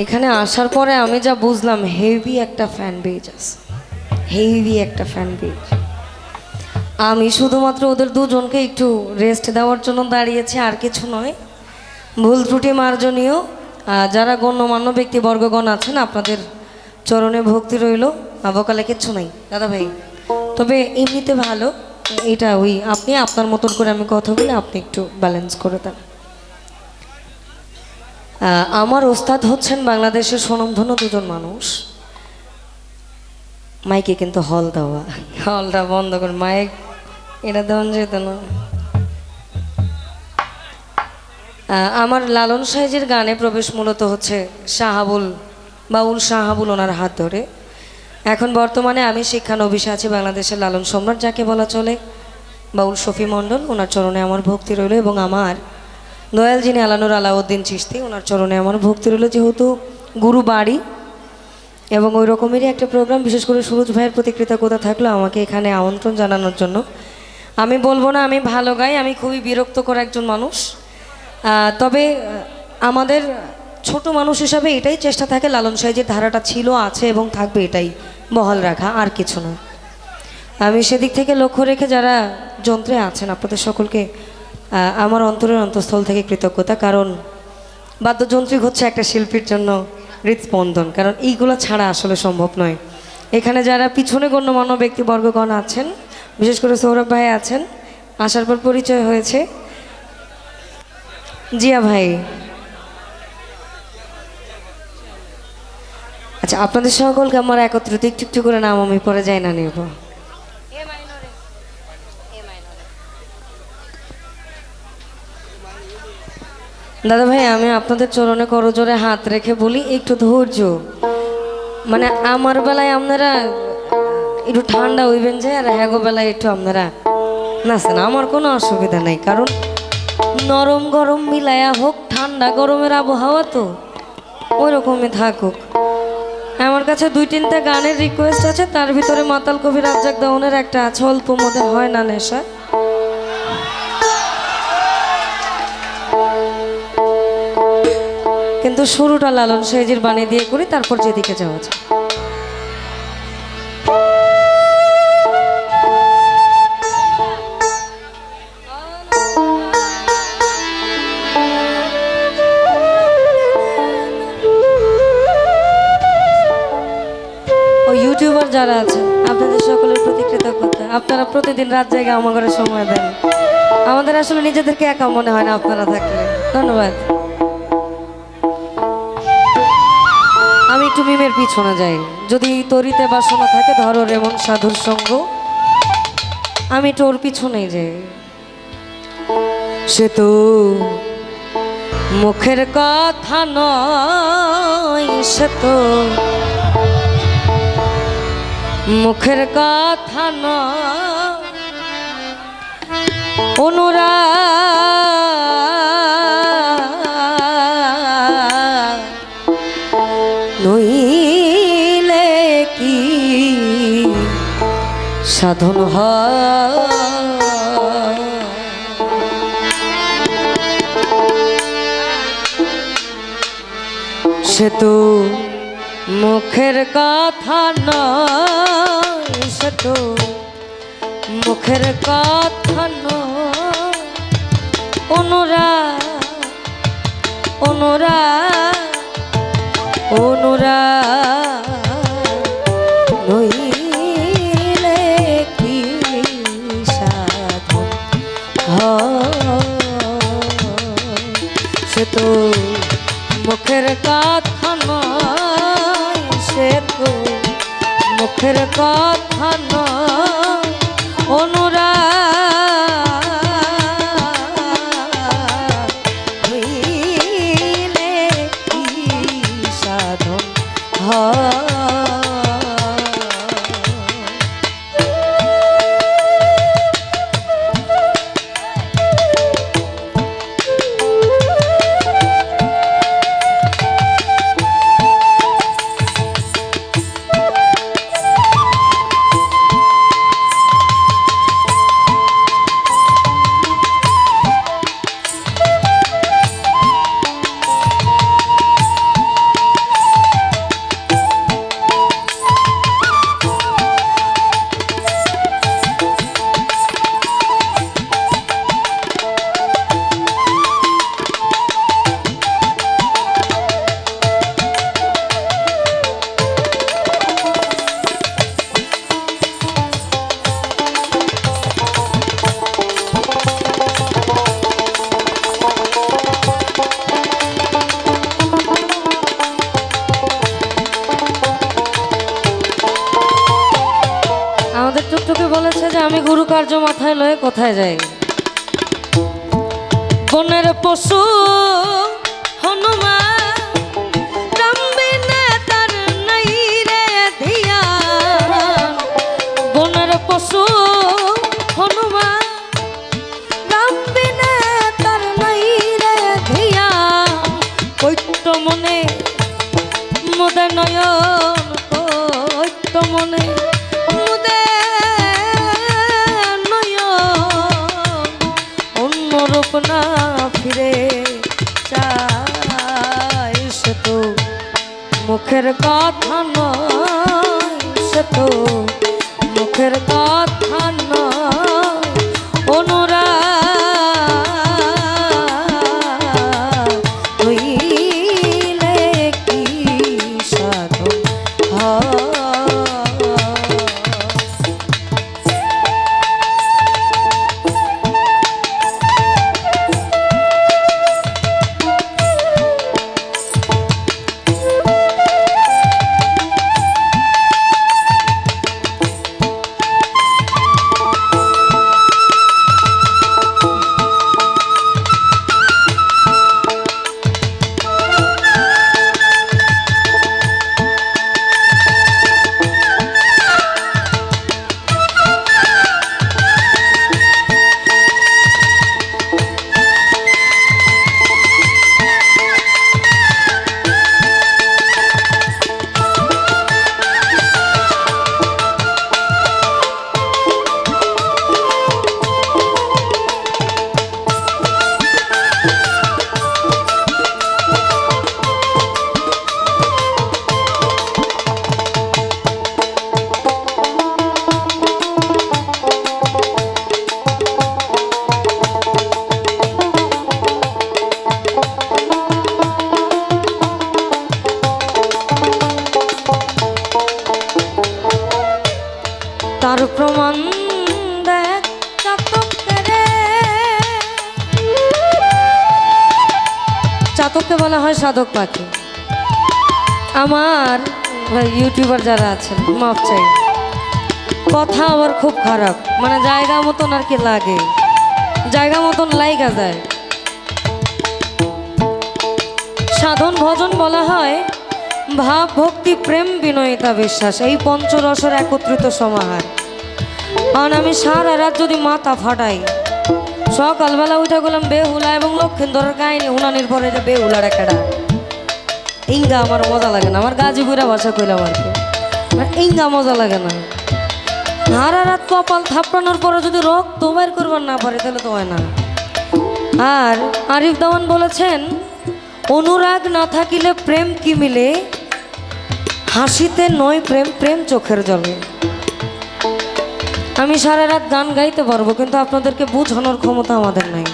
এখানে আসার পরে আমি যা বুঝলাম হেভি একটা ফ্যান পেজ আছে। হেভি একটা ফ্যান পেজ আমি শুধুমাত্র ওদের দুজনকে একটু রেস্ট দেওয়ার জন্য দাঁড়িয়েছি, আর কিছু নয়। ভুল ত্রুটি মার্জনীয়। যারা গণ্যমান্য ব্যক্তিবর্গগণ আছেন, আপনাদের চরণে ভক্তি রইল। বকালে কিচ্ছু নাই, দাদা ভাই। তবে এমনিতে ভালো এটা ওই আপনি আপনার মতন করে আমি কথা বলে আপনি একটু ব্যালেন্স করে দেন। আমার ওস্তাদ হচ্ছেন বাংলাদেশের স্বনামধন্য দুজন মানুষ। মাইকে কিন্তু হল দেওয়া। হলটা বন্ধ করে মাইক এটা দেওয়া যেত না। আমার লালন সাহেজের গানে প্রবেশ মূলত হচ্ছে শাহাবুল, বাউল শাহাবুল ওনার হাত ধরে। এখন বর্তমানে আমি শিক্ষানবিশে আছি বাংলাদেশের লালন সম্রাট, যাকে বলা চলে বাউল শফি মণ্ডল। ওনার চরণে আমার ভক্তি রইল এবং আমার দয়াল যিনি আলানুর আলাউদ্দিন চিস্তি ওনার চরণে আমার ভক্তি রইল। যেহেতু গুরু বাড়ি এবং ওই রকমেরই একটা প্রোগ্রাম বিশেষ করে সুরজ ভাইয়ের প্রতি কৃতজ্ঞতা থাকল আমাকে এখানে আমন্ত্রণ জানানোর জন্য। আমি বলব না, আমি ভালো গাই, আমি খুবই বিরক্ত বিরক্তকর একজন মানুষ। তবে আমাদের ছোট মানুষ হিসাবে এটাই চেষ্টা থাকে, লালন সাহেজের ধারাটা ছিল, আছে এবং থাকবে এটাই বহাল রাখা, আর কিছু না। আমি সেদিক থেকে লক্ষ্য রেখে যারা যন্ত্রে আছেন, আপনাদের সকলকে আমার অন্তরের অন্তঃস্থল থেকে কৃতজ্ঞতা, কারণ বাদ্যযন্ত্রিক হচ্ছে একটা শিল্পীর জন্য হৃদস্পন্দন কারণ এইগুলো ছাড়া আসলে সম্ভব নয়। এখানে যারা পিছনে গণ্যমান্য ব্যক্তিবর্গগণ আছেন, বিশেষ করে সৌরভ ভাই আছেন, আসার পর পরিচয় হয়েছে। জিয়া ভাই। আচ্ছা আপনাদের সকলকে আমার একত্রিত, একটু একটু করে নাম আমি পরে যাই না নেব। দাদা ভাই, আমি আপনাদের চরণে করজোরে হাত রেখে বলি, একটু ধৈর্য। মানে আমার বেলায় আপনারা একটু ঠান্ডা হইবেন যে, আর হ্যাগো বেলায় একটু আপনারা না নাচেন। আমার কোনো অসুবিধা নেই, কারণ নরম গরম মিলায়া হোক, ঠান্ডা গরমের আবহাওয়া তো ওই রকমই থাকুক। আমার কাছে দুই তিনটা গানের রিকোয়েস্ট আছে, তার ভিতরে মাতাল কবি রাজ্জাক দাউনের একটা আছে, অল্প মধ্যে হয় না নেশা। কিন্তু শুরুটা লালন সাইজির বানিয়ে দিয়ে করি, তারপর যেদিকে যাওয়া যায়। ইউটিউবার যারা আছেন, আপনাদের সকলের প্রতি কৃতজ্ঞতা। আপনারা প্রতিদিন রাত জায়গা আমার সময় দেন। আমাদের আসলে নিজেদেরকে একা মনে হয় না আপনারা থাকলে ধন্যবাদ। একটু মিমের পিছনে যাই। যদি তরিতে বাসনা থাকে, ধরো রেমন সাধুর সঙ্গ, আমি একটু ওর পিছনেই যাই। সে তো মুখের কথা নয়, সে তো মুখের কথা নয়। অনুরা সাধন সে তো মুখের কথা নয় মুখের কথা নয়। অনুরা অনুরা অনুরা মুখের কথা নয় সে তো। মুখের কথা নয় আমি গুরু কার্য মাথায় লয়ে কোথায় যাই? বনের পশু হনুমান তার প্রমাণ দেখ চাতকেরে চাতককে বলা হয় সাধক পাখি। আমার ইউটিউবার যারা আছেন, মাফ চাই। কথা আবার খুব খারাপ মানে জায়গা মতন আর কি লাগে। জায়গা মতন লাইগা যায়। সাধন ভজন বলা হয়, ভাব, ভক্তি, প্রেম, বিনয়িতা, বিশ্বাস। এই পঞ্চরসের একত্রিত সমাহার। কারণ আমি সারা রাত যদি মাথা ফাটাই, সকালবেলা উঠে গেলাম বেহুলা এবং লক্ষ্মীন্দরের কাহিনী উনানির পরে যে বেহুলার একটা ইঙ্গা আমার মজা লাগে না, আমার গাজীপুরা ভাষা কইলাম আর কি। ইঙ্গা মজা লাগে না। সারা রাত কপাল থাপড়ানোর পরে যদি রক্ত বের করবার না পারে, তাহলে তো হয় না। আর আরিফ দাওয়ান বলেছেন, অনুরাগ না থাকিলে প্রেম কি মিলে? হাসিতে নয় প্রেম প্রেম চোখের জলে। আমি সারা রাত গান গাইতে পারব, কিন্তু আপনাদেরকে বোঝানোর ক্ষমতা আমাদের নাই।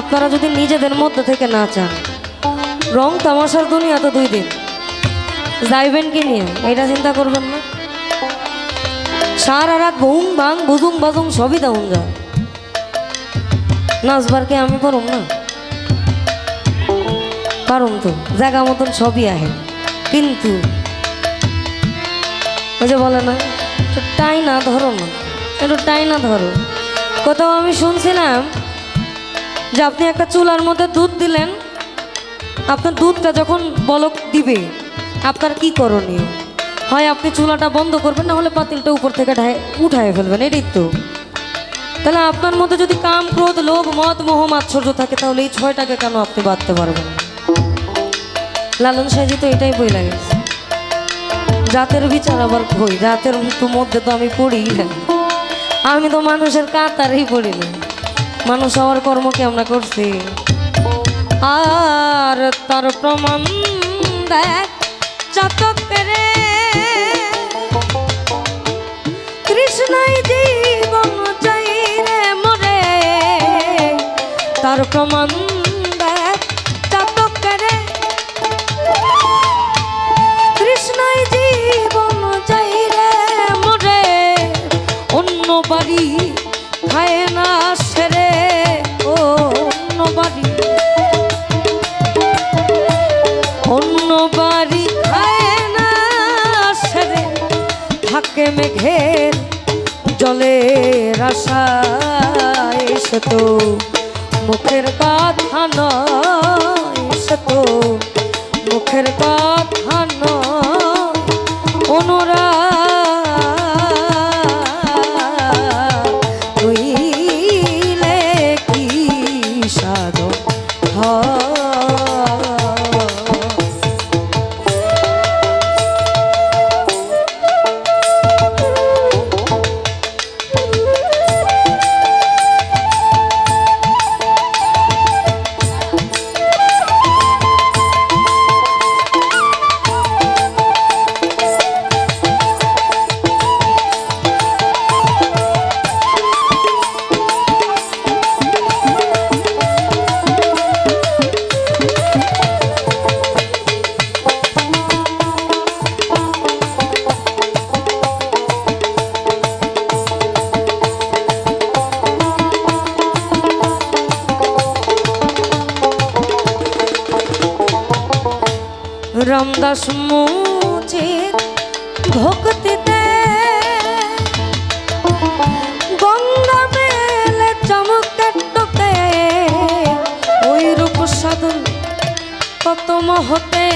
আপনারা যদি নিজেদের মধ্যে থেকে না চান, রং তামাশার দুনিয়া তো দুই দিন। যাইবেন কি নিয়ে? এটা চিন্তা করবেন না। সারা রাত বুং বাং বুজুং বাজুং সবই দাউন যা নাচবার কি আমি পারুম না? পারুম তো, জায়গা মতন সবই আহে। কিন্তু, ওই যে বলে না একটু টাই না ধরো না। একটু টাই না ধরো। কোথাও আমি শুনছিলাম যে আপনি একটা চুলার মধ্যে দুধ দিলেন, আপনার দুধটা যখন বলক দিবে, আপনার কি করণীয়? হয় আপনি চুলাটা বন্ধ করবেন, না হলে পাতিলটা উপর থেকে উঠায় ফেলবেন, এটাই তো। তাহলে আপনার মধ্যে যদি কাম, ক্রোধ, লোভ, মদ, মোহ, মাৎসর্য থাকে, তাহলে এই ছয়টাকে কেন আপনি বাঁধতে পারবেন? লালন সাহেজি তো এটাই বই লাগে জাতের বিচার আবার কই? জাতের তো মধ্যে তো আমি পড়ি না আমি তো মানুষের কাতারেই পড়ি না মানুষ হওয়ার কর্মকে আমরা করছি? আর তার প্রমাণ দেখ, চাতকেরে। কৃষ্ণই জীবন চাই রে মরে। তার প্রমাণ সে তো মুখের কথা নয় তো মুখের কথা মহতে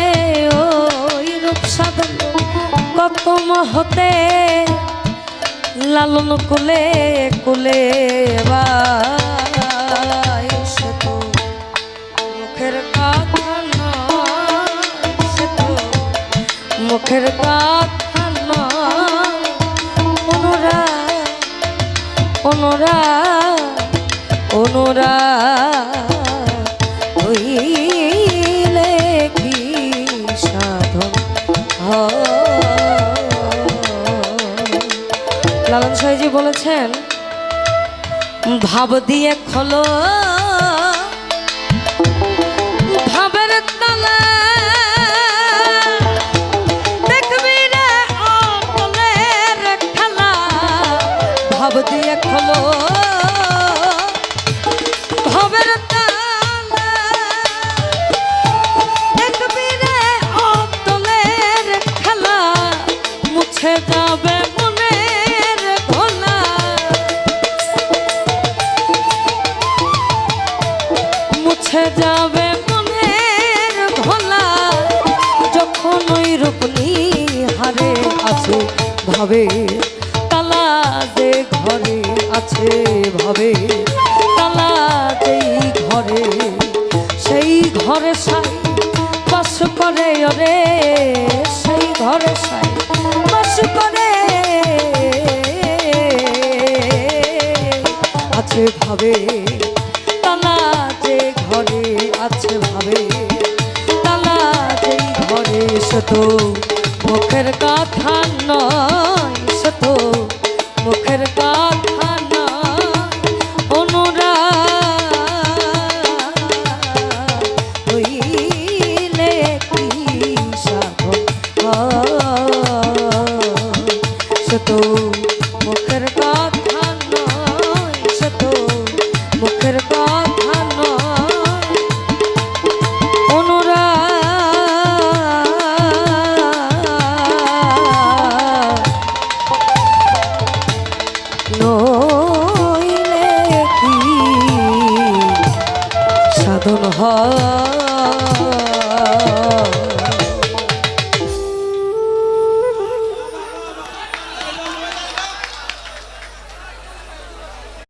ওই রূপ সাধন? কত মহতে লালন কুলে কুলে তো মুখের কথা মুখের কথা নয়। অনুরাগ অনুরাগ। বলেছেন ভাব দিয়ে খোলো। রূপনি হারে আছে ভাবে তালা যে ঘরে আছে ভাবে তালা যেই ঘরে, সেই ঘরে সাই বাস করে ওরে, সেই ঘরে সাই বাস করে। আছে ভাবে। ঘরে সে তো মুখের কথা নয় সে